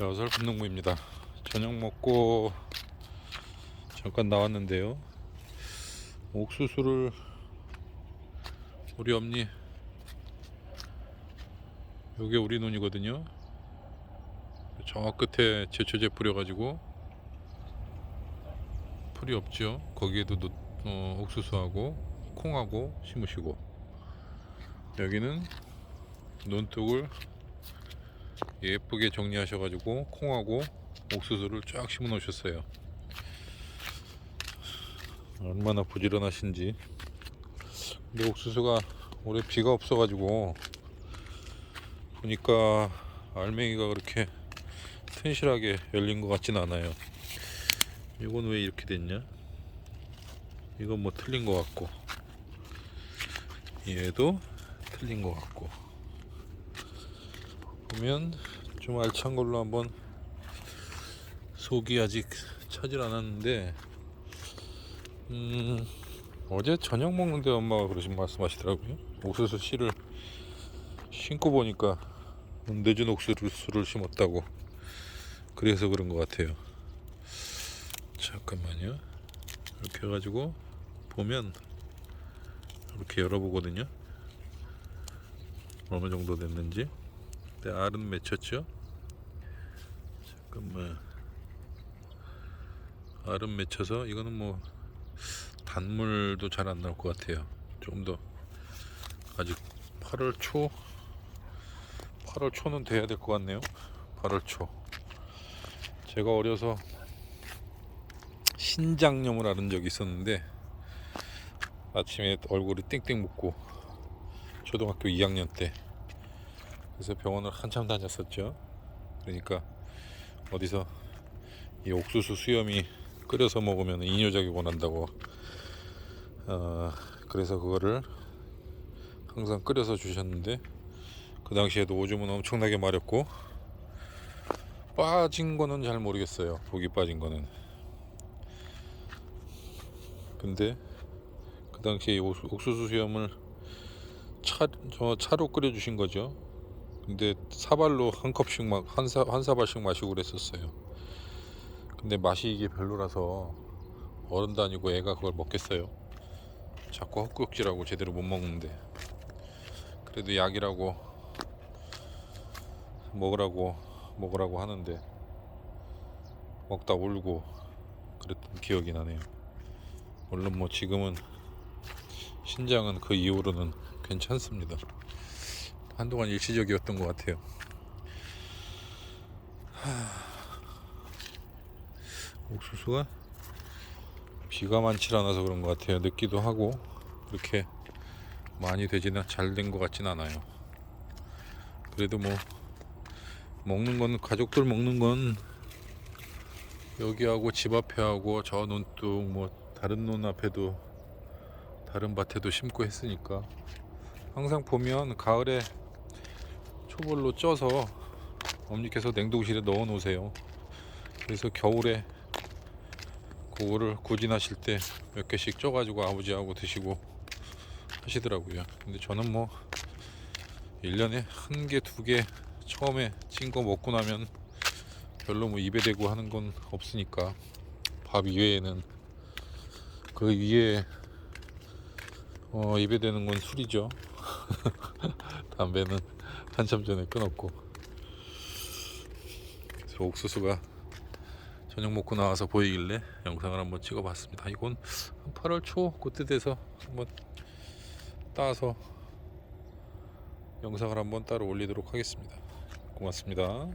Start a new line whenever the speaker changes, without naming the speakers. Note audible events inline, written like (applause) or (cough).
자, 어설픈 농부입니다. 저녁 먹고 잠깐 나왔는데요. 옥수수를 우리 엄니 요게 우리 논이거든요. 저 끝에 제초제 뿌려가지고 풀이 없죠. 거기에도 노- 어, 옥수수하고 콩하고 심으시고 여기는 논둑을 예쁘게 정리하셔가지고 콩하고 옥수수를 쫙 심어 놓으셨어요. 얼마나 부지런하신지. 근데 옥수수가 올해 비가 없어가지고 보니까 알맹이가 그렇게 튼실하게 열린 것 같진 않아요. 이건 왜 이렇게 됐냐? 이건 뭐 틀린 것 같고 얘도 틀린 것 같고 보면 좀 알찬 걸로 한번 속이 아직 차질 않았는데 음 어제 저녁 먹는데 엄마가 그러신 말씀하시더라고요. 옥수수 씨를 신고 보니까 늦은 옥수수를 심었다고. 그래서 그런 것 같아요. 잠깐만요. 이렇게 해가지고 보면 이렇게 열어보거든요. 어느 정도 됐는지 근데 알은 맺혔죠? 잠깐만. 알은 맺혀서 이거는 뭐 단물도 잘 안 나올 것 같아요. 좀 더 아직 8월 초? 8월 초는 돼야 될 것 같네요. 8월 초. 제가 어려서 신장염을 앓은 적이 있었는데 아침에 얼굴이 땡땡 붓고 초등학교 2학년 때 그래서 병원을 한참 다녔었죠. 그러니까 어디서 이 옥수수 수염이 끓여서 먹으면 이뇨작용을 한다고. 어, 그래서 그거를 항상 끓여서 주셨는데 그 당시에도 오줌은 엄청나게 마렵고 빠진 거는 잘 모르겠어요. 독이 빠진 거는. 근데 그 당시에 옥수수 수염을 차, 저 차로 끓여 주신 거죠. 근데 사발로 한 컵씩 막 한 사 한 사발씩 마시고 그랬었어요. 근데 맛이 이게 별로라서 어른도 아니고 애가 그걸 먹겠어요. 자꾸 헛구역질하고 제대로 못 먹는데 그래도 약이라고 먹으라고 먹으라고 하는데 먹다 울고 그랬던 기억이 나네요. 물론 뭐 지금은 신장은 그 이후로는 괜찮습니다. 한동안 일시적이었던 것 같아요. 하... 옥수수가 비가 많지 않아서 그런 것 같아요. 늦기도 하고 그렇게 많이 되지는 잘 된 것 같진 않아요. 그래도 뭐 먹는 건 가족들 먹는 건 여기하고 집 앞에 하고 저 논둑 뭐 다른 논 앞에도 다른 밭에도 심고 했으니까 항상 보면 가을에 초벌로 쪄서 어머니께서 냉동실에 넣어 놓으세요. 그래서 겨울에 그거를 구진하실 때 몇 개씩 쪄가지고 아버지하고 드시고 하시더라고요. 근데 저는 뭐 1년에 한 개, 두 개 처음에 찐 거 먹고 나면 별로 뭐 입에 대고 하는 건 없으니까 밥 이외에는 그 위에 어, 입에 대는 건 술이죠. (laughs) 담배는 한참 전에 끊었고. 그래서 옥수수가 저녁 먹고 나와서 보이길래 영상을 한번 찍어봤습니다. 이건 한 8월 초 그때 돼서 한번 따서 영상을 한번 따로 올리도록 하겠습니다. 고맙습니다.